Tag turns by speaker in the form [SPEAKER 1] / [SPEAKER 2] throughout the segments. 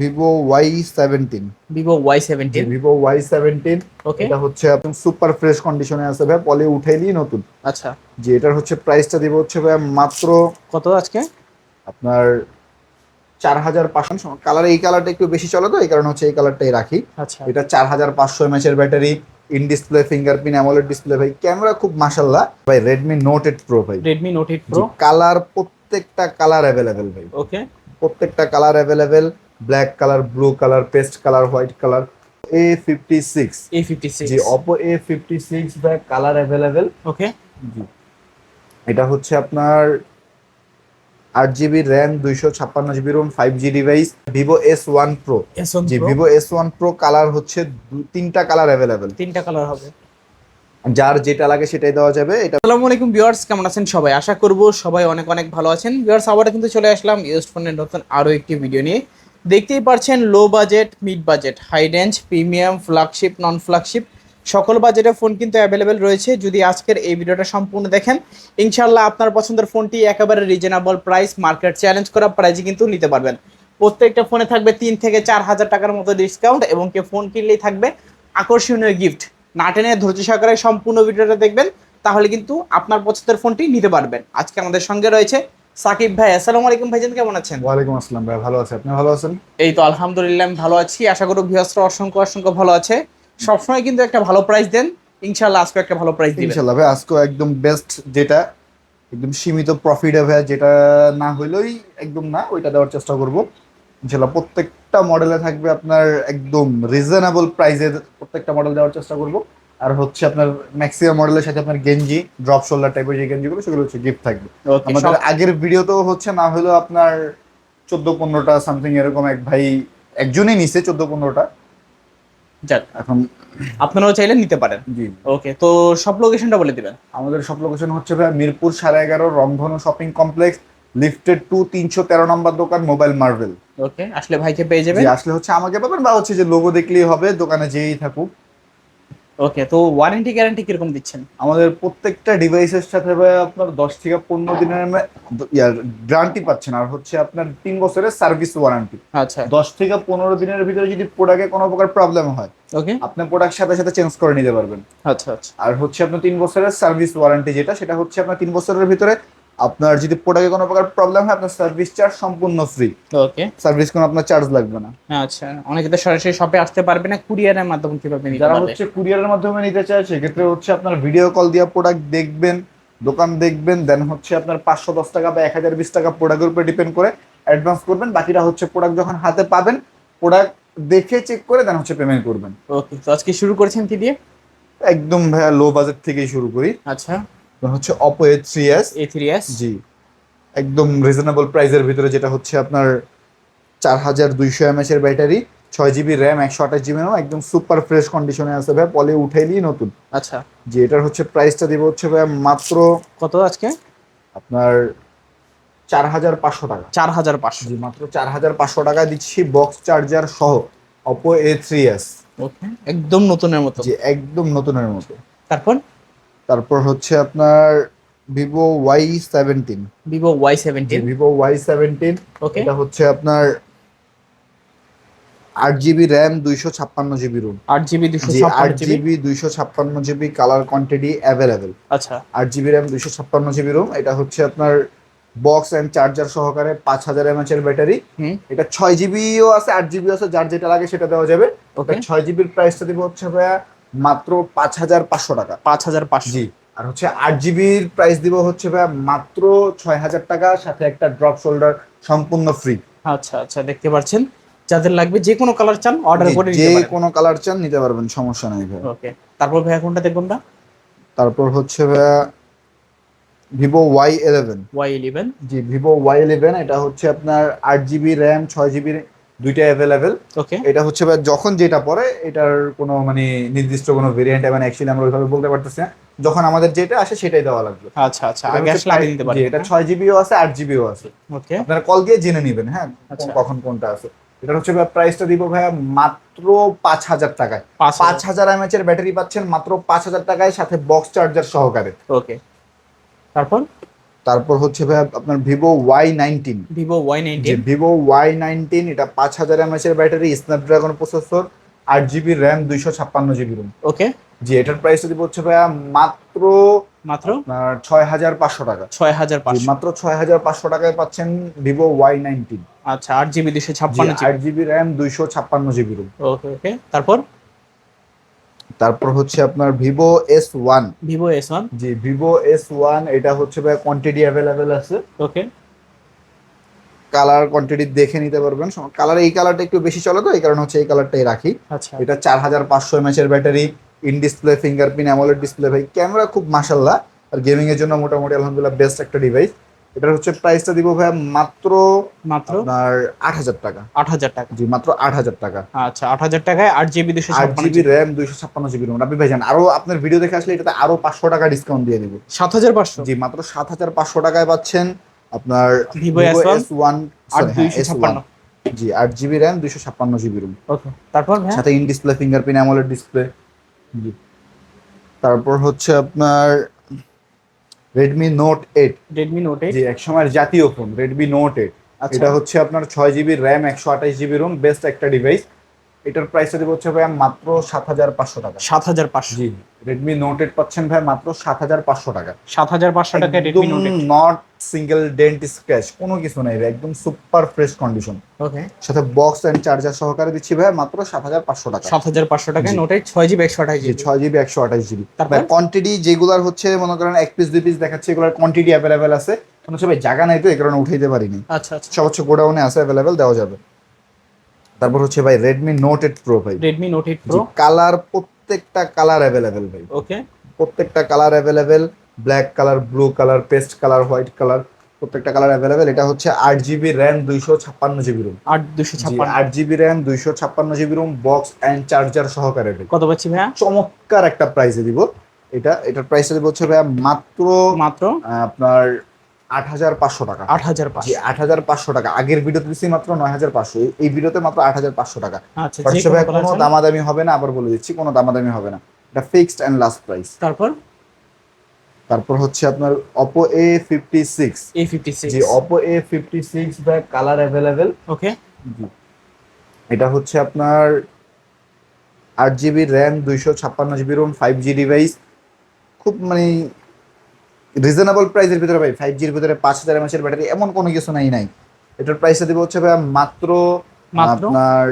[SPEAKER 1] Vivo Y seventeen
[SPEAKER 2] Vivo Y seventeen
[SPEAKER 1] Vivo Y seventeen
[SPEAKER 2] okay
[SPEAKER 1] এটা হচ্ছে একদম super fresh কন্ডিশনে আছে ভাই পলে উঠাইলি নতুন।
[SPEAKER 2] আচ্ছা।
[SPEAKER 1] যে এটার হচ্ছে প্রাইসটা দিব হচ্ছে ভাই মাত্র
[SPEAKER 2] কত আজকে?
[SPEAKER 1] আপনার চার হাজার পাঁচশো। কালার এই কালারটা একটু বেশি চলে তো এই কারণে হচ্ছে এই কালারটাই রাখি।
[SPEAKER 2] আচ্ছা।
[SPEAKER 1] এটা চার হাজার পাঁচশো এমএচের battery in display fingerprint AMOLED display ভাই ক্যামেরা খুব মাশাল্লাহ ভাই রেডমি নোট এইট প্রো ভাই।
[SPEAKER 2] Redmi Note eight Pro
[SPEAKER 1] colour প্রত্যেকটা কালার অ্যাভেলেবেল ভাই।
[SPEAKER 2] ওকে
[SPEAKER 1] প্রত্যেকটা colour available black colour blue colour paste colour white colour A fifty six
[SPEAKER 2] A fifty six
[SPEAKER 1] G Oppo A fifty six ভাই colour available
[SPEAKER 2] okay
[SPEAKER 1] জি। এটা হচ্ছে আপনার আট GB RAM দুইশো ছাপ্পান্ন GB ROM five G device Vivo S one Pro জি Vivo S one Pro colour হচ্ছে তিনটা কালার অ্যাভেলেবেল
[SPEAKER 2] তিনটা কালার হবে।
[SPEAKER 1] যার যেটা লাগে সেটাই দেওয়া যাবে। এটা
[SPEAKER 2] আসসালামু আলাইকুম ভিউয়ার্স কেমন আছেন সবাই? আশা করব সবাই অনেক অনেক ভালো আছেন। ভিউয়ার্স আবারও কিন্তু চলে আসলাম ইউজ ফোনের নতুন আরও একটি ভিডিও নিয়ে। দেখতেই পারছেন low budget mid budget high range premium flagship non flagship সকল বাজেটের ফোন কিন্তু অ্যাভেলেবেল রয়েছে। যদি আজকের এই ভিডিওটা সম্পূর্ণ দেখেন ইনশাল্লাহ আপনার পছন্দের ফোনটি একেবারে রিজনেবল প্রাইস মার্কেট চ্যালেঞ্জ করা প্রাইসে কিন্তু নিতে পারবেন। প্রত্যেকটা ফোনে থাকবে তিন থেকে চার হাজার টাকার মতো ডিসকাউন্ট এবং কে ফোন কিনলেই থাকবে আকর্ষণীয় গিফট না টেনে ধৈর্য সহকারে সম্পূর্ণ ভিডিওটা দেখবেন, তাহলে কিন্তু আপনার পছন্দের ফোনটি নিতে পারবেন। আজকে আমাদের সঙ্গে রয়েছে সাকিব ভাই আসসালামু আলাইকুম ভাইজান কেমন আছেন?
[SPEAKER 1] ওয়ালাইকুম আসসালাম ভাই ভালো আছে। আপনি ভালো আছেন?
[SPEAKER 2] এই তো আলহামদুলিল্লাহ আমি ভালো আছি। আশা করি ভিউয়ার্সরা অসংখ্য অসংখ্য ভালো আছে। সবসময় কিন্তু একটা ভালো প্রাইস দেন। ইনশাল্লাহ আজকে একটা ভালো প্রাইস দিবেন।
[SPEAKER 1] ইনশাল্লাহ ভাই আজকে একদম বেস্ট যেটা একদম সীমিত প্রফিটে ভাই যেটা না হইলেই একদম না ওইটা দেওয়ার চেষ্টা করব। ইনশাল্লাহ প্রত্যেকটা মডেলে থাকবে আপনার একদম রিজনেবল প্রাইসের প্রত্যেকটা মডেল দেওয়ার চেষ্টা করব। আর হচ্ছে আপনার ম্যাক্সিমাম মডেলের সাথে আপনার গেঞ্জি ড্রপ শোল্ডার টাইপের যে গেঞ্জিগুলো সেগুলো হচ্ছে গিফট থাকবে। আমাদের আগের ভিডিওতেও হচ্ছে না হলেও আপনার চোদ্দ পনেরোটা সামথিং এরকম এক ভাই একজনই নিছে চোদ্দ পনেরোটা
[SPEAKER 2] যাক
[SPEAKER 1] এখন
[SPEAKER 2] আপনারাও চাইলে নিতে পারেন।
[SPEAKER 1] জি।
[SPEAKER 2] ওকে তো সব লোকেশনটা বলে দিবেন।
[SPEAKER 1] আমাদের সব লোকেশন হচ্ছে ভাই মিরপুর সাড়ে এগারো রংধনু শপিং কমপ্লেক্স লিফটেড টু তিনশো তেরো নম্বর দোকান মোবাইল মার্ভেল
[SPEAKER 2] ওকে আসলে ভাইকে পেয়ে যাবেন।
[SPEAKER 1] আসলে হচ্ছে আমাকে পাবেন বা হচ্ছে যে লোগো দেখলেই হবে দোকানে যেই থাকুক।
[SPEAKER 2] ওকে তো ওয়ারেন্টি গ্যারান্টি কীরকম দিচ্ছেন?
[SPEAKER 1] আমাদের প্রত্যেকটা ডিভাইসের সাথে ভাই আপনার দশ থেকে পনেরো দিনের ইয়ার গ্যারান্টি পাচ্ছেন। আর হচ্ছে আপনার তিন বছরের সার্ভিস ওয়ারেন্টি
[SPEAKER 2] আচ্ছা।
[SPEAKER 1] দশ থেকে পনেরো দিনের ভিতরে যদি প্রোডাক্টে কোনো প্রকার প্রবলেম হয়
[SPEAKER 2] ওকে
[SPEAKER 1] আপনি প্রোডাক্ট সাথে সাথে চেঞ্জ করে নিতে পারবেন।
[SPEAKER 2] আচ্ছা আচ্ছা।
[SPEAKER 1] আর হচ্ছে আপনার তিন বছরের সার্ভিস ওয়ারেন্টি যেটা সেটা হচ্ছে আপনার তিন বছরের ভিতরে আপনার যদি প্রোডাক্টে কোনো প্রকার প্রবলেম হয় আপনার সার্ভিস চার্জ সম্পূর্ণ ফ্রি
[SPEAKER 2] ওকে
[SPEAKER 1] সার্ভিস কোনো আপনার চার্জ লাগবে না।
[SPEAKER 2] আচ্ছা অনেকে তো সরাসরি শপে আসতে পারবে না কুরিয়ারের মাধ্যমে কীভাবে নিতে
[SPEAKER 1] যারা হচ্ছে কুরিয়ারের মাধ্যমে নিতে চায় সেক্ষেত্রে হচ্ছে আপনার ভিডিও কল দিয়ে প্রোডাক্ট দেখবেন দোকান দেখবেন দেন হচ্ছে আপনার পাঁচশো দশ টাকা বা এক হাজার বিশ টাকা প্রোডাক্টের উপরে ডিপেন্ড করে অ্যাডভান্স করবেন। বাকিটা হচ্ছে প্রোডাক্ট যখন হাতে পাবেন প্রোডাক্ট দেখে চেক করে দেন হচ্ছে পেমেন্ট করবেন।
[SPEAKER 2] ওকে তো আজকে শুরু করেছেন কি দিয়ে?
[SPEAKER 1] একদম ভাইয়া লো বাজেট থেকেই শুরু করি।
[SPEAKER 2] আচ্ছা।
[SPEAKER 1] হচ্ছে Oppo A three S
[SPEAKER 2] A three S
[SPEAKER 1] জি। একদম রিজনেবল প্রাইসের ভিতরে যেটা হচ্ছে আপনার চার হাজার দুইশো এমএচ এর ব্যাটারি ছয় জিবি র্যাম একশো আঠাশ জিবি র্যাম একদম সুপার ফ্রেশ কন্ডিশনে আছে ভাই পলে উঠাইলি নতুন।
[SPEAKER 2] আচ্ছা।
[SPEAKER 1] যে এটার হচ্ছে প্রাইসটা দিব হচ্ছে ভাই মাত্র
[SPEAKER 2] কত আজকে?
[SPEAKER 1] আপনার চার হাজার পাঁচশো টাকা।
[SPEAKER 2] চার হাজার পাঁচশো।
[SPEAKER 1] জি মাত্র চার হাজার পাঁচশো টাকা দিচ্ছি বক্স চার্জার সহ Oppo A three S
[SPEAKER 2] okay একদম নতুনের মতো।
[SPEAKER 1] যে একদম নতুনের মতো।
[SPEAKER 2] তারপর?
[SPEAKER 1] তারপর হচ্ছে আপনার Vivo Y seventeen
[SPEAKER 2] Vivo Y seventeen
[SPEAKER 1] Vivo Y seventeen
[SPEAKER 2] okay
[SPEAKER 1] এটা হচ্ছে আপনার আট জিবি র্যাম দুইশো ছাপ্পান্ন জিবি রুম
[SPEAKER 2] আট জিবি
[SPEAKER 1] জি আট
[SPEAKER 2] জিবি
[SPEAKER 1] দুইশো ছাপ্পান্ন জিবি কালার কোয়ান্টিটি অ্যাভেলেবেল
[SPEAKER 2] আচ্ছা।
[SPEAKER 1] আট জিবি র্যাম দুইশো ছাপ্পান্ন জিবি রুম এটা হচ্ছে আপনার বক্স অ্যান্ড চার্জার সহকারে পাঁচ হাজার এমএচ এর ব্যাটারি এটা ছয় জিবিও আছে আট জিবি আছে যার যেটা লাগে সেটা দেওয়া যাবে।
[SPEAKER 2] ওকে
[SPEAKER 1] ছয় জিবির প্রাইসটা দিব হচ্ছে ভাইয়া মাত্র পাঁচ হাজার পাঁচশো টাকা।
[SPEAKER 2] পাঁচ হাজার পাঁচশো।
[SPEAKER 1] জি। আর হচ্ছে আট জিবির প্রাইস দিব হচ্ছে ভাইয়া মাত্র ছয় হাজার টাকা সাথে একটা ড্রপ শোল্ডার সম্পূর্ণ ফ্রি
[SPEAKER 2] আচ্ছা আচ্ছা দেখতে পাচ্ছেন। যাদের লাগবে যে কোনো কালার চান অর্ডার করে
[SPEAKER 1] যে কোনো কালার চান নিতে পারবেন সমস্যা নাই ভাই
[SPEAKER 2] ওকে। তারপর ভাইয়া কোনটা দেখুন না
[SPEAKER 1] তারপর হচ্ছে ভাইয়া Vivo Y eleven.
[SPEAKER 2] Y eleven.
[SPEAKER 1] জি ভিভো ওয়াই ইলেভেন এটা হচ্ছে আপনার আট জিবি র্যাম ছয় জিবি দুইটা অ্যাভেলেবেল
[SPEAKER 2] ওকে
[SPEAKER 1] এটা হচ্ছে যখন যেটা পরে এটার কোনো মানে নির্দিষ্ট কোনো ভেরিয়েন্ট মানে অ্যাকচুয়ালি আমরা ওইভাবে বলতে পারতেছি না। যখন আমাদের যেটা আসে সেটাই দেওয়া লাগবে।
[SPEAKER 2] আচ্ছা আচ্ছা আগে আসলে আগে নিতে
[SPEAKER 1] জি,
[SPEAKER 2] পারেন
[SPEAKER 1] এটা ছয় জিবিও আছে আট জিবিও আছে।
[SPEAKER 2] ওকে
[SPEAKER 1] আপনারা কল দিয়ে জেনে নেবেন হ্যাঁ
[SPEAKER 2] আচ্ছা।
[SPEAKER 1] কখন কোনটা আছে। এটা হচ্ছে ভাই প্রাইসটা দিব ভাইয়া মাত্র পাঁচ হাজার টাকায়।
[SPEAKER 2] পাঁচ
[SPEAKER 1] পাঁচ হাজার এমএচ এর ব্যাটারি পাচ্ছেন মাত্র পাঁচ হাজার টাকায় সাথে বক্স চার্জার সহকারে।
[SPEAKER 2] ওকে তারপর?
[SPEAKER 1] তারপর হচ্ছে ভাই আপনার Vivo Y nineteen
[SPEAKER 2] Vivo Y nineteen
[SPEAKER 1] Vivo Y nineteen এটা পাঁচ হাজার এমএচ এর ব্যাটারি স্ন্যাপড্রাগন প্রসেসর আট জিবি র্যাম দুইশো ছাপ্পান্ন জিবি রুম
[SPEAKER 2] ওকে
[SPEAKER 1] জি এটার প্রাইস যদি হচ্ছে ভাইয়া মাত্র
[SPEAKER 2] মাত্র?
[SPEAKER 1] ছয় হাজার পাঁচশো টাকা।
[SPEAKER 2] ছয় হাজার পাঁচশো।
[SPEAKER 1] মাত্র ছয় হাজার পাঁচশো টাকায় পাচ্ছেন ভিভো ওয়াই নাইনটিন
[SPEAKER 2] আচ্ছা আট জিবি দুশো ছাপ্পান্ন
[SPEAKER 1] আট জিবি র্যাম দুইশো ছাপ্পান্ন জিবি রুম
[SPEAKER 2] ওকে ওকে তারপর?
[SPEAKER 1] তারপর হচ্ছে আপনার Vivo S one
[SPEAKER 2] Vivo S one
[SPEAKER 1] জি ভিভো এস ওয়ান এটা হচ্ছে ভাই কোয়ান্টিটি অ্যাভেলেবেল আছে।
[SPEAKER 2] ওকে
[SPEAKER 1] কালার কোয়ান্টিটি দেখে নিতে পারবেন। কালার এই কালারটা একটু বেশি চলে তো এই কারণে হচ্ছে এই কালারটাই রাখি।
[SPEAKER 2] আচ্ছা।
[SPEAKER 1] এটা চার হাজার পাঁচশো এমএচ এর battery in display fingerprint AMOLED display ভাই ক্যামেরা খুব মাসাল্লাহ আর গেমিং এর জন্য মোটামুটি আলহামদুলিল্লাহ বেস্ট একটা ডিভাইস এটার হচ্ছে প্রাইসটা দিব ভাই মাত্র
[SPEAKER 2] মাত্র?
[SPEAKER 1] আপনার আট হাজার টাকা।
[SPEAKER 2] আট হাজার টাকা।
[SPEAKER 1] জি মাত্র আট হাজার টাকা।
[SPEAKER 2] আচ্ছা আট হাজার টাকায় আট জিবি দুশো
[SPEAKER 1] আট জিবি র্যাম দুইশো ছাপ্পান্ন জিবি রোম আপনি ভাইজান আরও আপনার ভিডিও দেখে আসলে এটাতে আরও পাঁচশো টাকা ডিসকাউন্ট দিয়ে দিব।
[SPEAKER 2] সাত হাজার পাঁচশো?
[SPEAKER 1] জি মাত্র সাত হাজার পাঁচশো টাকায় পাচ্ছেন আপনার
[SPEAKER 2] S1
[SPEAKER 1] এস ওয়ান
[SPEAKER 2] দুইশো ছাপ্পান্ন।
[SPEAKER 1] জি আট জিবি র্যাম দুইশো ছাপ্পান্ন জিবি রুম
[SPEAKER 2] তারপর
[SPEAKER 1] সাথে in display fingerprint AMOLED display জি তারপর হচ্ছে আপনার Redmi Note eight
[SPEAKER 2] Redmi Note eight
[SPEAKER 1] এক সময়ের জাতীয় ফোন রেডমি নোট এইট এটা হচ্ছে আপনার ছয় জিবি র্যাম একশো আঠাশ জিবি রুম বেস্ট একটা ডিভাইস এটার প্রাইস যদি হচ্ছে ভাই মাত্র সাত হাজার পাঁচশো টাকা।
[SPEAKER 2] সাত হাজার পাঁচশো।
[SPEAKER 1] জি রেডমি নোট এইট পাচ্ছেন ভাই মাত্র সাত হাজার পাঁচশো টাকা।
[SPEAKER 2] সাত হাজার পাঁচশো টাকা Redmi Note
[SPEAKER 1] not single dent scratch কোনো কিছু নাই ভাই, একদম সুপার ফ্রেশ কন্ডিশন
[SPEAKER 2] ওকে
[SPEAKER 1] সাথে বক্স এন্ড চার্জার সহকারে দিচ্ছি ভাই মাত্র সাত হাজার পাঁচশো টাকা।
[SPEAKER 2] সাত হাজার পাঁচশো টাকায়
[SPEAKER 1] জি।
[SPEAKER 2] নোট এইট ছয় জিবি একশো আঠাশ জিবি।
[SPEAKER 1] ছয় জিবি একশো আঠাশ জিবি।
[SPEAKER 2] তারপর?
[SPEAKER 1] কোয়ান্টিটি যেগুলার হচ্ছে মনে করেন এক পিস দুই পিস দেখাচ্ছে এগুলোর কোয়ান্টিটি অ্যাভেলেবেল আছে। কোনো সবাই জায়গা নাই তো এই কারণে উঠাইতে পারিনি।
[SPEAKER 2] আচ্ছা আচ্ছা।
[SPEAKER 1] সব হচ্ছে গোডাউনে আছে অ্যাভেলেবেল দেওয়া যাবে। তারপর হচ্ছে ভাই রেডমি নোট এইট প্রো ভাই।
[SPEAKER 2] Redmi Note eight Pro
[SPEAKER 1] colour প্রত্যেকটা কালার অ্যাভেলেবেল ভাই।
[SPEAKER 2] ওকে
[SPEAKER 1] প্রত্যেকটা colour available black colour blue colour paste colour white colour প্রত্যেকটা কালার অ্যাভেলেবেল এটা হচ্ছে আট জিবি র্যাম দুইশো ছাপ্পান্ন জিবি রুম
[SPEAKER 2] আট দুশো ছাপ্পান্ন।
[SPEAKER 1] আট জিবি র্যাম দুইশো ছাপ্পান্ন GB ROM box and charger সহকারে
[SPEAKER 2] কত পাচ্ছি ভাইয়া?
[SPEAKER 1] চমৎকার একটা প্রাইসে দিব। এটা এটার প্রাইসটা দিব হচ্ছে ভাইয়া মাত্র
[SPEAKER 2] মাত্র?
[SPEAKER 1] আপনার আট হাজার পাঁচশো টাকা।
[SPEAKER 2] আট হাজার পাঁচশো।
[SPEAKER 1] আট হাজার পাঁচশো টাকা। আগের ভিডিওতে দিচ্ছি মাত্র নয় হাজার পাঁচশো। এই ভিডিওতে মাত্র আট হাজার পাঁচশো টাকা।
[SPEAKER 2] আচ্ছা কোনো
[SPEAKER 1] দামাদামি হবে না আবার বলে দিচ্ছি কোনো দামাদামি হবে না। এটা ফিক্সড অ্যান্ড লাস্ট প্রাইস
[SPEAKER 2] তারপর?
[SPEAKER 1] তারপর হচ্ছে আপনার এ ফিফটি সিক্স জি অপো এ ফিফটি সিক্স ভাই কালার অ্যাভেলেবেল
[SPEAKER 2] ওকে
[SPEAKER 1] জি। এটা হচ্ছে আপনার আট জিবি র্যাম দুইশো ছাপ্পান্ন GB ROM five G device খুব মানে রিজনেবল প্রাইসের ভিতরে ভাই ফাইভ জির ভিতরে পাঁচ হাজার এমএচের ব্যাটারি এমন কোনো কিছু নাই নাই। এটার প্রাইসটা দিব হচ্ছে ভাই মাত্র
[SPEAKER 2] মাত্র?
[SPEAKER 1] আপনার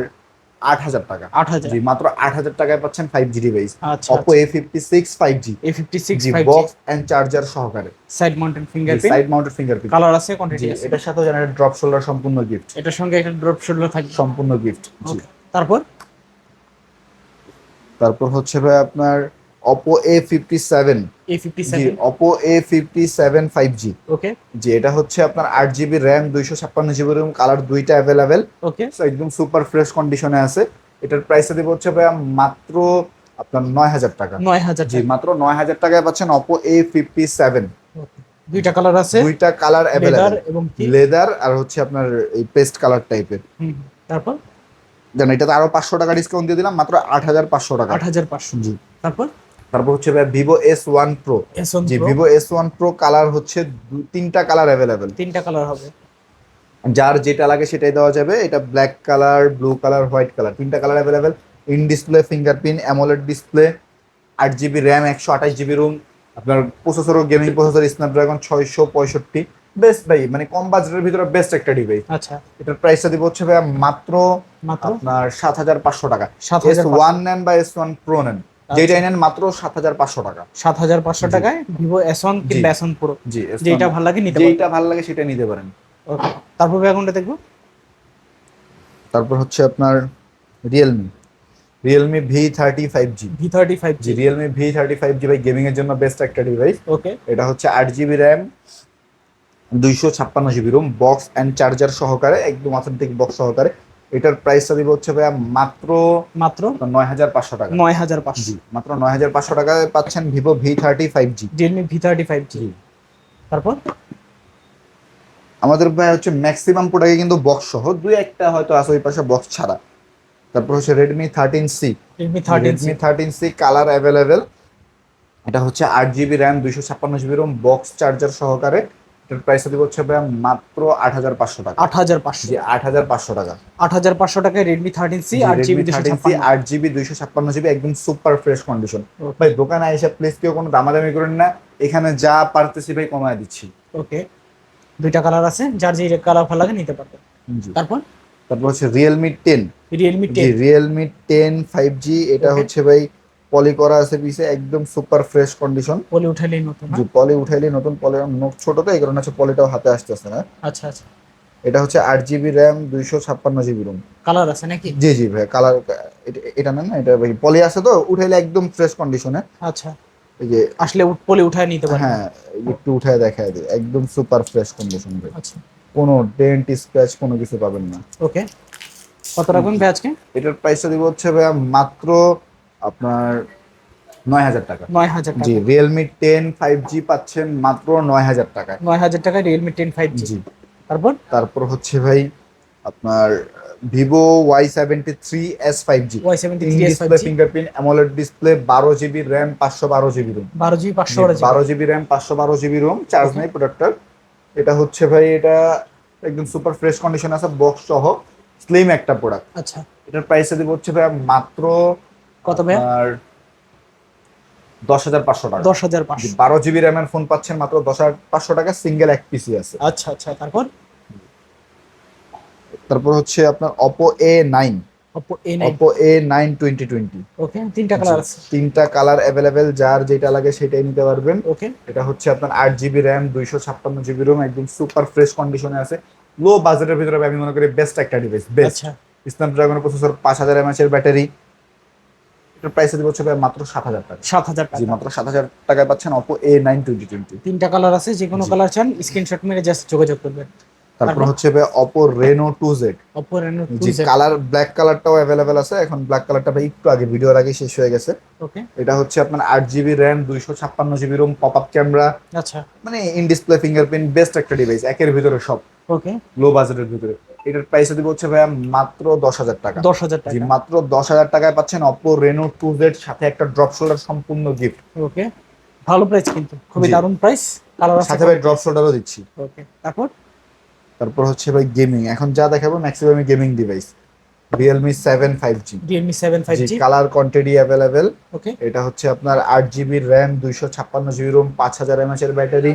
[SPEAKER 1] আট হাজার টাকা।
[SPEAKER 2] আট হাজার।
[SPEAKER 1] জি মাত্র আট হাজার টাকায় পাচ্ছেন ফাইভ জি ডিভাইস
[SPEAKER 2] আচ্ছা
[SPEAKER 1] Oppo A fifty six five G
[SPEAKER 2] A fifty six
[SPEAKER 1] G box and charger সহকারে।
[SPEAKER 2] Side mountain fingerprint
[SPEAKER 1] side mounted fingerprint
[SPEAKER 2] colour আছে কোয়ান্টিটি আছে।
[SPEAKER 1] এটার সাথে জানেন ড্রপ শোল্ডার সম্পূর্ণ গিফট
[SPEAKER 2] এটার সঙ্গে একটা ড্রপ শোল্ডার থাকে
[SPEAKER 1] সম্পূর্ণ গিফট জি।
[SPEAKER 2] তারপর?
[SPEAKER 1] তারপর হচ্ছে ভাই আপনার Oppo A fifty seven Oppo A fifty seven five G
[SPEAKER 2] okay
[SPEAKER 1] জি এটা হচ্ছে আপনার আট জিবি র্যাম দুইশো ছাপ্পান্ন জিবি রুম কালার দুইটা অ্যাভেলেবেল
[SPEAKER 2] ওকে
[SPEAKER 1] একদম সুপার ফ্রেশ কন্ডিশনে আছে। এটার প্রাইসটা দিব হচ্ছে ভাই মাত্র আপনার নয় হাজার টাকা।
[SPEAKER 2] নয় হাজার
[SPEAKER 1] জি মাত্র নয় হাজার টাকায় পাচ্ছেন অপো এ ফিফটি সেভেন
[SPEAKER 2] দুইটা কালার আছে।
[SPEAKER 1] দুইটা কালার অ্যাভেলেবেল
[SPEAKER 2] এবং
[SPEAKER 1] লেদার আর হচ্ছে আপনার এই পেস্ট কালার টাইপের
[SPEAKER 2] তারপর?
[SPEAKER 1] জানেন এটাতে আরও পাঁচশো টাকা ডিসকাউন্ট দিয়ে দিলাম মাত্র আট হাজার পাঁচশো টাকা।
[SPEAKER 2] আট হাজার পাঁচশো।
[SPEAKER 1] জি।
[SPEAKER 2] তারপর?
[SPEAKER 1] তারপর হচ্ছে ভাই ভিভো এস ওয়ান প্রো জি Vivo S one Pro colour হচ্ছে তিনটা কালার অ্যাভেলেবেল
[SPEAKER 2] তিনটা কালার হবে।
[SPEAKER 1] যার যেটা লাগে সেটাই দেওয়া যাবে। এটা black colour blue colour white colour তিনটা colour available in display fingerprint AMOLED display আট জিবি র্যাম একশো আঠাশ জিবি রুম আপনার প্রসেসরও গেমিং প্রসেসর স্ন্যাপড্রাগন ছয়শো পঁয়ষট্টি। বেস্ট ভাই মানে কম বাজেটের ভিতরে বেস্ট একটা ডিভাইস
[SPEAKER 2] আচ্ছা।
[SPEAKER 1] এটার প্রাইসটা দিব হচ্ছে ভাই মাত্র
[SPEAKER 2] মাত্র?
[SPEAKER 1] আপনার সাত হাজার পাঁচশো টাকা।
[SPEAKER 2] সাত হাজার
[SPEAKER 1] ওয়ান নেন বা এস ওয়ান প্রো নেন। যেটাই নেন মাত্র সাত হাজার পাঁচশো টাকা।
[SPEAKER 2] সাত হাজার পাঁচশো টাকায় ভিভো এস ওয়ান কিংবা এস ওয়ান প্রো
[SPEAKER 1] জি
[SPEAKER 2] যেটা ভালো লাগে নিতে
[SPEAKER 1] যেটা ভালো লাগে সেটা নিতে পারেন।
[SPEAKER 2] তারপর ব্যাকগ্রাউন্ডে দেখব?
[SPEAKER 1] তারপর হচ্ছে আপনার Realme Realme V thirty five G
[SPEAKER 2] V thirty five
[SPEAKER 1] G Realme V thirty five G ভাই গেমিং এর জন্য বেস্ট একটা ডিভাইস
[SPEAKER 2] ওকে।
[SPEAKER 1] এটা হচ্ছে আট জিবি র্যাম দুইশো ছাপ্পান্ন GB ROM box and charger সহকারে একদম অথেন্টিক বক্স সহকারে। এটার প্রাইসটা দিব হচ্ছে ভাইয়া মাত্র
[SPEAKER 2] মাত্র
[SPEAKER 1] নয় হাজার পাঁচশো টাকা।
[SPEAKER 2] নয় হাজার পাঁচশো।
[SPEAKER 1] জি মাত্র নয় হাজার পাঁচশো টাকায় পাচ্ছেন Vivo V thirty five G
[SPEAKER 2] Realme V thirty five G. তারপর?
[SPEAKER 1] আমাদের ভাই হচ্ছে ম্যাক্সিমাম প্রোডাক্টে কিন্তু বক্স সহ দুই একটা হয়তো আছে ওই পাশে বক্স ছাড়া। তারপর হচ্ছে Redmi thirteen C
[SPEAKER 2] Redmi thirteen
[SPEAKER 1] Redmi thirteen C colour available এটা হচ্ছে আট জিবি র্যাম দুইশো ছাপ্পান্ন জিবি রোম বক্স চার্জার সহকারে। এটার প্রাইস দিব হচ্ছে ভাইয়া মাত্র আট হাজার পাঁচশো টাকা।
[SPEAKER 2] আট হাজার পাঁচশো।
[SPEAKER 1] আট হাজার পাঁচশো টাকা।
[SPEAKER 2] আট হাজার পাঁচশো টাকায় রেডমি থার্টিন সি আট জিবি দুশো ছাপ্পান্ন।
[SPEAKER 1] আট জিবি দুইশো ছাপ্পান্ন জিবি একদম সুপার ফ্রেশ কন্ডিশন ভাই দোকানে এসে প্লেস কেউ কোনো দামাদামি করেন না এখানে যা পারতেছি ভাই কমায় দিচ্ছি।
[SPEAKER 2] ওকে দুইটা কালার আছে যার যে কালার ভালো লাগে নিতে পারবেন। তারপর?
[SPEAKER 1] তারপর হচ্ছে Realme ten
[SPEAKER 2] Realme ten
[SPEAKER 1] Realme ten five G এটা হচ্ছে ভাই পলি করা আছে পিছে একদম সুপার ফ্রেশ কন্ডিশন
[SPEAKER 2] পলি উঠালেই নতুন
[SPEAKER 1] জি পলি উঠাইলে নতুন পলি নোট ছোট তো এই কারণে হচ্ছে পলিটাও হাতে আসতেছে না।
[SPEAKER 2] আচ্ছা আচ্ছা।
[SPEAKER 1] এটা হচ্ছে আট জিবি র্যাম দুইশো ছাপ্পান্ন জিবি রুম
[SPEAKER 2] কালার আছে নাকি?
[SPEAKER 1] জি জি ভাই কালার এটা না না এটা ভাই পলি আছে তো উঠাইলে একদম ফ্রেশ কন্ডিশনে
[SPEAKER 2] আচ্ছা।
[SPEAKER 1] এই যে
[SPEAKER 2] আসলে উঠ- বলে উঠায় নিতে পারবেন
[SPEAKER 1] হ্যাঁ একটু উঠায় দেখায় দিই একদম সুপার ফ্রেশ কন্ডিশন ভাই।
[SPEAKER 2] আচ্ছা।
[SPEAKER 1] কোনো ডেন্ট স্ক্র্যাচ কোনো কিছু পাবেন না।
[SPEAKER 2] ওকে কত রাখবেন ভাই আজকে?
[SPEAKER 1] এটার প্রাইসটা দিব হচ্ছে ভাইয়া মাত্র আপনার নয় হাজার টাকা।
[SPEAKER 2] নয় হাজার
[SPEAKER 1] জি রিয়েলমি টেন ফাইভ জি পাচ্ছেন মাত্র নয় হাজার টাকায়।
[SPEAKER 2] নয় হাজার টাকা রিয়েলমি টেন ফাইভ জি। তারপর?
[SPEAKER 1] তারপর হচ্ছে ভাই আপনার Vivo Y seventy three S five G
[SPEAKER 2] Y seventy three
[SPEAKER 1] display fingerprint AMOLED display বারো জিবি র্যাম পাঁচশো বারো জিবি রুম
[SPEAKER 2] বারো জিবি পাঁচশো বারো
[SPEAKER 1] জিবি র্যাম পাঁচশো বারো জিবি রুম চার্জ. নেই প্রোডাক্টটার এটা হচ্ছে ভাই এটা একদম সুপার ফ্রেশ কন্ডিশন আছে বক্স সহ স্লিম একটা প্রোডাক্ট
[SPEAKER 2] আচ্ছা।
[SPEAKER 1] এটার প্রাইস দিব হচ্ছে ভাই মাত্র
[SPEAKER 2] কত ভাই
[SPEAKER 1] আর দশ হাজার পাঁচশো টাকা।
[SPEAKER 2] দশ হাজার পাঁচশো।
[SPEAKER 1] বারো জিবি র্যামের ফোন পাচ্ছেন মাত্র দশ হাজার পাঁচশো টাকা সিঙ্গেল এক পিসি আছে।
[SPEAKER 2] আচ্ছা আচ্ছা তারপর?
[SPEAKER 1] তারপর হচ্ছে আপনার Oppo A nine
[SPEAKER 2] Oppo A nine
[SPEAKER 1] twenty twenty
[SPEAKER 2] okay তিনটা কালার আছে।
[SPEAKER 1] তিনটা কালার অ্যাভেলেবেল যার যেটা লাগে সেটাই নিতে পারবেন।
[SPEAKER 2] ওকে
[SPEAKER 1] এটা হচ্ছে আপনার আট জিবি র্যাম দুইশো ছাপ্পান্ন জিবি রোম একদম সুপার ফ্রেশ কন্ডিশনে আছে। লো বাজেটের ভিতরে আমি মনে করি বেস্ট একটা ডিভাইস বেস্ট স্ন্যাপড্রাগনের প্রসেসর পাঁচ হাজার এমএচ এর ব্যাটারি এটার প্রাইস দিব হচ্ছে মাত্র সাত হাজার টাকা।
[SPEAKER 2] সাত হাজার
[SPEAKER 1] জি মাত্র সাত হাজার টাকায় পাচ্ছেন Oppo A nine twenty twenty
[SPEAKER 2] তিনটা কালার আছে যে কোনো কালার চান স্ক্রিনশট মেরে জাস্ট যোগাযোগ করবেন।
[SPEAKER 1] তারপর
[SPEAKER 2] তারপর?
[SPEAKER 1] হচ্ছে Oppo Reno two Z
[SPEAKER 2] Oppo Reno
[SPEAKER 1] জি কালার ব্ল্যাক কালারটাও অ্যাভেলেবেল আছে। এখন ব্ল্যাক কালারটা ভাই একটু আগে ভিডিওর আগে শেষ হয়ে গেছে।
[SPEAKER 2] ওকে
[SPEAKER 1] এটা হচ্ছে আপনার আট জিবি র্যাম দুইশো ছাপ্পান্ন GB ROM pop up camera
[SPEAKER 2] আচ্ছা।
[SPEAKER 1] মানে ইন ডিসপ্লে ফিঙ্গারপ্রিন্ট বেস্ট একটা ডিভাইস একের ভিতরে সব।
[SPEAKER 2] ওকে
[SPEAKER 1] লো বাজেটের ভিতরে। এটার প্রাইস দিব হচ্ছে ভাইয়া মাত্র দশ হাজার টাকা।
[SPEAKER 2] দশ হাজার
[SPEAKER 1] জি
[SPEAKER 2] টাকা।
[SPEAKER 1] মাত্র দশ হাজার টাকায় পাচ্ছেন অপো রেনো টু জেড সাথে একটা ড্রপ শোল্ডার সম্পূর্ণ গিফট
[SPEAKER 2] ওকে ভালো প্রাইস কিন্তু খুবই। দারুণ প্রাইস
[SPEAKER 1] সাথে ভাই ড্রপ শোল্ডারও দিচ্ছি।
[SPEAKER 2] ওকে তারপর?
[SPEAKER 1] তারপর হচ্ছে ভাই গেমিং এখন যা দেখাবো maximum gaming device Realme seven five G
[SPEAKER 2] Realme seven five G
[SPEAKER 1] colour quantity available
[SPEAKER 2] okay
[SPEAKER 1] এটা হচ্ছে আপনার আট জিবি র্যাম দুইশো ছাপ্পান্ন জিবি রোম পাঁচ হাজার এমএচ এর ব্যাটারি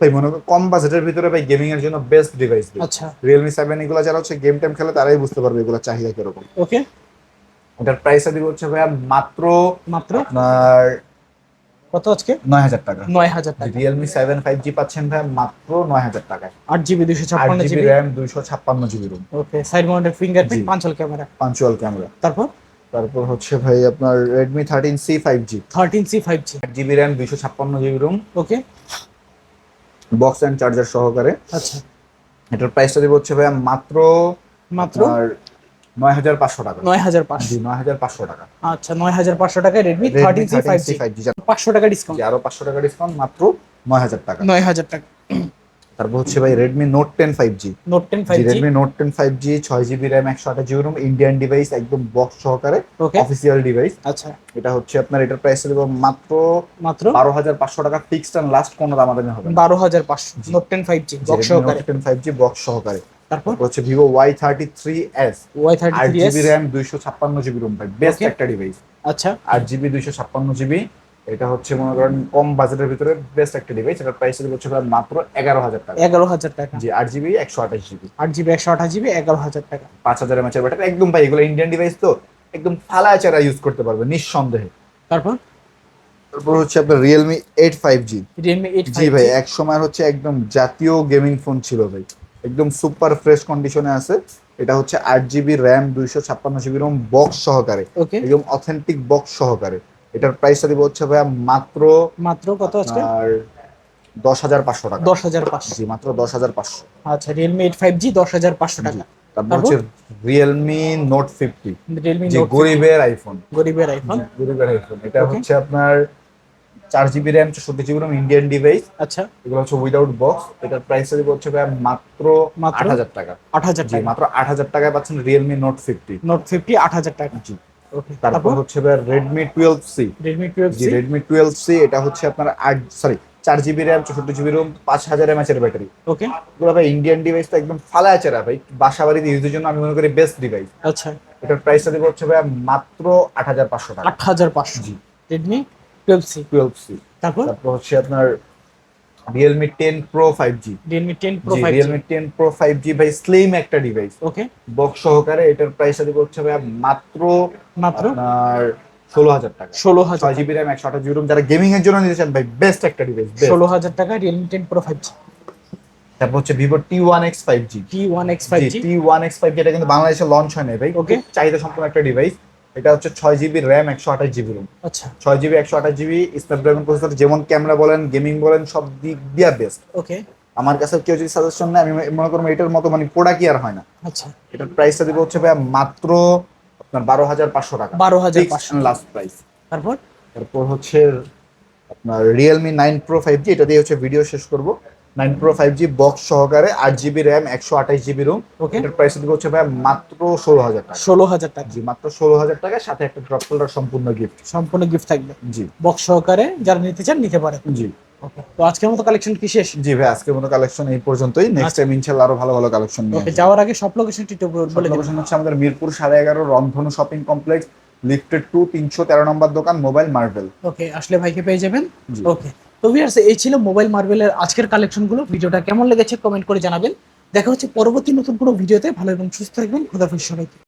[SPEAKER 1] ভাই মনে করো কম বাজেটের ভিতরে ভাই গেমিং এর জন্য বেস্ট ডিভাইস
[SPEAKER 2] আচ্ছা।
[SPEAKER 1] রিয়েলমি সেভেন এগুলো যারা হচ্ছে গেম টেম খেলে তারাই বুঝতে পারবে এগুলো চাহিদা কীরকম।
[SPEAKER 2] ওকে
[SPEAKER 1] এটার প্রাইস দিব হচ্ছে ভাইয়া মাত্র
[SPEAKER 2] মাত্র?
[SPEAKER 1] আপনার
[SPEAKER 2] কত আজকে?
[SPEAKER 1] নয় হাজার টাকা।
[SPEAKER 2] নয় হাজার টাকা।
[SPEAKER 1] রিয়েলমি সেভেন ফাইভ জি পাচ্ছেন ভাই মাত্র নয় হাজার টাকায়।
[SPEAKER 2] আট জিবি দুশো ছাপ্পান্ন
[SPEAKER 1] জিবি র্যাম দুইশো ছাপ্পান্ন GB ROM
[SPEAKER 2] okay side mounted fingerprint. Punch hole camera
[SPEAKER 1] punctual camera
[SPEAKER 2] তারপর?
[SPEAKER 1] তারপর হচ্ছে ভাই আপনার Redmi thirteen C five G
[SPEAKER 2] thirteen C five G
[SPEAKER 1] আট জিবি র্যাম দুইশো ছাপ্পান্ন GB ROM
[SPEAKER 2] okay
[SPEAKER 1] box and charger সহকারে।
[SPEAKER 2] আচ্ছা।
[SPEAKER 1] এটার প্রাইসটা দিব হচ্ছে ভাইয়া মাত্র
[SPEAKER 2] মাত্র?
[SPEAKER 1] আর নয় হাজার পাঁচশো টাকা।
[SPEAKER 2] নয় হাজার পাঁচশো।
[SPEAKER 1] জি নয় হাজার পাঁচশো টাকা।
[SPEAKER 2] আচ্ছা নয় হাজার পাঁচশো টাকায় রেডমি থার্টি ফাইভ জি পাঁচশো টাকা ডিসকাউন্ট
[SPEAKER 1] আরও পাঁচশো টাকা ডিসকাউন্ট মাত্র নয় হাজার টাকা।
[SPEAKER 2] নয় হাজার টাকা।
[SPEAKER 1] তারপর হচ্ছে ভাই Redmi Note ten five G
[SPEAKER 2] Note ten five
[SPEAKER 1] Redmi Note ten five G ছয় জিবি র্যাম একশো আঠাশ জিবি রুম ইন্ডিয়ান ডিভাইস একদম বক্স সহকারে অফিসিয়াল ডিভাইস
[SPEAKER 2] আচ্ছা।
[SPEAKER 1] এটা হচ্ছে আপনার এটার প্রাইস দেবো মাত্র
[SPEAKER 2] মাত্র?
[SPEAKER 1] বারো হাজার পাঁচশো টাকা ফিক্সড অ্যান্ড লাস্ট কোনো দামাদামি হবে
[SPEAKER 2] বারো হাজার পাঁচশো। Note ten five G box সহকারে।
[SPEAKER 1] টেন ফাইভ জি বক্স সহকারে।
[SPEAKER 2] তারপর?
[SPEAKER 1] হচ্ছে Vivo Y thirty three S
[SPEAKER 2] Y thirty
[SPEAKER 1] GB RAM দুইশো ছাপ্পান্ন জিবি রুম ভাই। বেস্ট একটা ডিভাইস
[SPEAKER 2] আচ্ছা।
[SPEAKER 1] আট জিবি দুইশো ছাপ্পান্ন জিবি এটা হচ্ছে মনে করেন কম বাজেটের ভিতরে বেস্ট একটা ডিভাইস এটার প্রাইস হচ্ছে মাত্র এগারো হাজার টাকা।
[SPEAKER 2] এগারো হাজার টাকা।
[SPEAKER 1] জি আট জিবি একশো আঠাশ জিবি
[SPEAKER 2] আট জিবি একশো আঠাশ জিবি এগারো হাজার টাকা।
[SPEAKER 1] পাঁচ হাজার এমএচের ব্যাটারি একদম ভাই এগুলো ইন্ডিয়ান ডিভাইস তো একদম ফালা চারা ইউজ করতে পারবে নিঃসন্দেহে।
[SPEAKER 2] তারপর?
[SPEAKER 1] তারপর হচ্ছে আপনার Realme eight five G
[SPEAKER 2] Realme eight
[SPEAKER 1] জি ভাই এক সময় হচ্ছে একদম জাতীয় গেমিং ফোন ছিল ভাই। একদম সুপার ফ্রেশ কন্ডিশনে আছে। এটা হচ্ছে আট জিবি র্যাম দুইশো ছাপ্পান্ন জিবি রম বক্স সহকারে।
[SPEAKER 2] ওকে
[SPEAKER 1] একদম অথেন্টিক বক্স সহকারে। এটার প্রাইসটা দিব হচ্ছে ভাইয়া মাত্র
[SPEAKER 2] মাত্র কত আজকে?
[SPEAKER 1] আর দশ হাজার পাঁচশো টাকা।
[SPEAKER 2] দশ হাজার পাঁচশো।
[SPEAKER 1] জি মাত্র দশ হাজার পাঁচশো।
[SPEAKER 2] আচ্ছা রিয়েলমি এইট ফাইভ জি দশ হাজার পাঁচশো টাকা।
[SPEAKER 1] তারপর? হচ্ছে রিয়েলমি নোট ফিফটি
[SPEAKER 2] রিয়েলমি
[SPEAKER 1] যে
[SPEAKER 2] নোট
[SPEAKER 1] গরিবের আইফোন
[SPEAKER 2] গরিবের আইফোন
[SPEAKER 1] গরিবের আইফোন এটা হচ্ছে আপনার চার জিবি র্যাম চৌষট্টি জিবি র্যাম ইন্ডিয়ান ডিভাইস
[SPEAKER 2] আচ্ছা।
[SPEAKER 1] এগুলো হচ্ছে উইদাউট বক্স এটার প্রাইস দিব হচ্ছে ভাইয়া মাত্র? আট হাজার টাকা।
[SPEAKER 2] আট হাজার
[SPEAKER 1] জি মাত্র আট হাজার টাকায় পাচ্ছেন Realme Note fifty
[SPEAKER 2] Note fifty আট হাজার টাকা।
[SPEAKER 1] জি। তারপর হচ্ছে Redmi twelve C
[SPEAKER 2] Redmi twelve C
[SPEAKER 1] Redmi twelve C এটা হচ্ছে আপনার আট সরি চার জিবি র্যাম চৌষট্টি জিবি রোম পাঁচ হাজার এমএচ এর ব্যাটারি।
[SPEAKER 2] ওকে
[SPEAKER 1] এগুলো ভাই ইন্ডিয়ান ডিভাইস তো একদম ফালা আছে ভাই। বাসা বাড়িতে ইউজের জন্য আমি মনে করি বেস্ট ডিভাইস
[SPEAKER 2] আচ্ছা।
[SPEAKER 1] এটার প্রাইসটা দেবো হচ্ছে ভাই মাত্র আট হাজার পাঁচশো টাকা।
[SPEAKER 2] আট হাজার পাঁচশো।
[SPEAKER 1] জি।
[SPEAKER 2] Redmi twelve C
[SPEAKER 1] twelve C
[SPEAKER 2] তারপর?
[SPEAKER 1] তারপর হচ্ছে আপনার Realme ten Pro five G
[SPEAKER 2] Realme ten Pro
[SPEAKER 1] জি Realme ten Pro five G ভাই স্লিম একটা ডিভাইস
[SPEAKER 2] ওকে
[SPEAKER 1] বক্স সহকারে এটার প্রাইসটা দেবো হচ্ছে ভাই মাত্র
[SPEAKER 2] মাত্র
[SPEAKER 1] আপনার ষোলো হাজার টাকা।
[SPEAKER 2] ষোলো হাজার
[SPEAKER 1] ছয় জিবি র্যাম একশো আঠাশ জিবি রোম যারা গেমিং এর জন্য নিতে চান ভাই বেস্ট একটা ডিভাইস
[SPEAKER 2] ষোলো হাজার টাকা Realme ten Pro five G
[SPEAKER 1] তারপর হচ্ছে Vivo T one X five G
[SPEAKER 2] T one X five G
[SPEAKER 1] T one X five যেটা কিন্তু বাংলাদেশে লঞ্চ হয় নাই ভাই। ওকে চাহিদা সম্পন্ন একটা ডিভাইস এটা হচ্ছে ছয় জিবি র্যাম একশো আঠাশ জিবি রোম
[SPEAKER 2] আচ্ছা।
[SPEAKER 1] ছয় জিবি একশো আঠাশ জিবি স্ন্যাপড্রাগন প্রসেসর যেমন ক্যামেরা বলেন গেমিং বলেন সব দিক দিয়ে বেস্ট
[SPEAKER 2] ওকে
[SPEAKER 1] আমার কাছে কেউ যদি সাজেশন নেয় আমি মনে করব এটার মতো মানে প্রোডাক্ট আর হয় না।
[SPEAKER 2] আচ্ছা।
[SPEAKER 1] এটার প্রাইসটা দিব হচ্ছে ভাই মাত্র আপনার বারো হাজার পাঁচশো টাকা।
[SPEAKER 2] বারো হাজার পাঁচশো।
[SPEAKER 1] লাস্ট প্রাইস
[SPEAKER 2] তারপর?
[SPEAKER 1] তারপর হচ্ছে আপনার Realme nine Pro five G এটা দিয়ে হচ্ছে ভিডিও শেষ করব। Nine Pro five G box সহকারে আট জিবি র্যাম একশো আঠাশ জিবি রোম
[SPEAKER 2] ওকে
[SPEAKER 1] এটার প্রাইস দিব হচ্ছে ভাই মাত্র ষোলো হাজার টাকা।
[SPEAKER 2] ষোলো হাজার টাকা।
[SPEAKER 1] জি মাত্র ষোলো হাজার টাকা সাথে একটা ড্রপ ফোল্ডার সম্পূর্ণ গিফট
[SPEAKER 2] সম্পূর্ণ গিফট থাকবে।
[SPEAKER 1] জি।
[SPEAKER 2] বক্স সহকারে যারা নিতে চান নিতে পারে
[SPEAKER 1] জি।
[SPEAKER 2] তো আজকের মতো কালেকশন কি শেষ?
[SPEAKER 1] জি ভাই আজকের মতো কালেকশন এই পর্যন্তই। নেক্সট টাইম ইনশাল্লাহ আরও ভালো ভালো কালেকশন নিয়ে
[SPEAKER 2] ওকে যাওয়ার আগে সব লোকেশনটি একটু বলে
[SPEAKER 1] লোকেশন হচ্ছে আমাদের মিরপুর সাড়ে এগারো রংধনু শপিং কমপ্লেক্স লিফটেড টু তিনশো তেরো নম্বর দোকান মোবাইল মার্বেল
[SPEAKER 2] ওকে আসলে ভাইকে পেয়ে যাবেন। ওকে তো ভিয়ার্স এই ছিল মোবাইল মার্বেলের আজকের কালেকশনগুলো ভিডিওটা কেমন লেগেছে কমেন্ট করে জানাবেন। দেখা হচ্ছে পরবর্তী নতুন কোনো ভিডিওতে। ভালো এবং সুস্থ থাকবেন। খোদাফিজ সবাইকে।